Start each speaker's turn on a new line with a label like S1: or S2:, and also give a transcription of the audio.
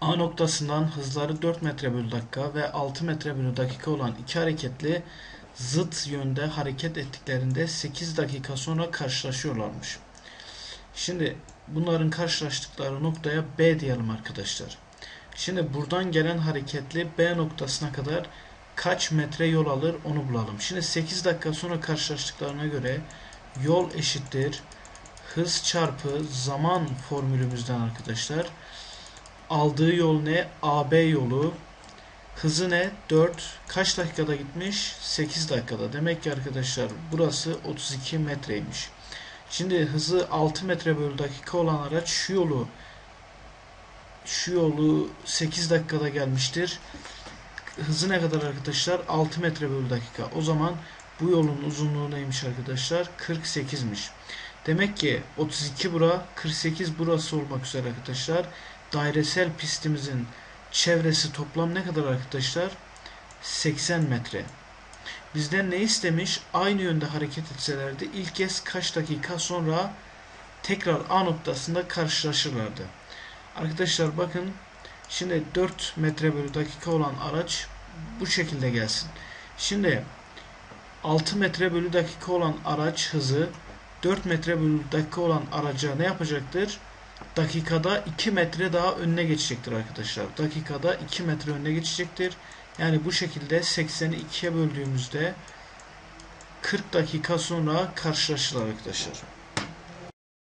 S1: A noktasından hızları 4 metre bölü dakika ve 6 metre bölü dakika olan iki hareketli zıt yönde hareket ettiklerinde 8 dakika sonra karşılaşıyorlarmış. Şimdi bunların karşılaştıkları noktaya B diyelim arkadaşlar. Şimdi buradan gelen hareketli B noktasına kadar kaç metre yol alır onu bulalım. Şimdi 8 dakika sonra karşılaştıklarına göre yol eşittir hız çarpı zaman formülümüzden arkadaşlar. Aldığı yol ne? AB yolu. Hızı ne? 4. Kaç dakikada gitmiş? 8 dakikada. Demek ki arkadaşlar burası 32 metreymiş. Şimdi hızı 6 metre bölü dakika olan araç şu yolu şu yolu 8 dakikada gelmiştir. Hızı ne kadar arkadaşlar? 6 metre bölü dakika. O zaman bu yolun uzunluğu neymiş arkadaşlar? 48'miş. Demek ki 32 bura, 48 burası olmak üzere arkadaşlar. Dairesel pistimizin çevresi toplam ne kadar arkadaşlar? 80 metre. Bizden ne istemiş? Aynı yönde hareket etselerdi ilk kez kaç dakika sonra tekrar A noktasında karşılaşırlardı. Arkadaşlar bakın şimdi 4 metre bölü dakika olan araç bu şekilde gelsin. Şimdi 6 metre bölü dakika olan araç hızı 4 metre bölü dakika olan araca ne yapacaktır? Dakikada 2 metre daha önüne geçecektir arkadaşlar. Dakikada 2 metre önüne geçecektir. Yani bu şekilde 80'i 2'ye böldüğümüzde 40 dakika sonra karşılaşırlar arkadaşlar.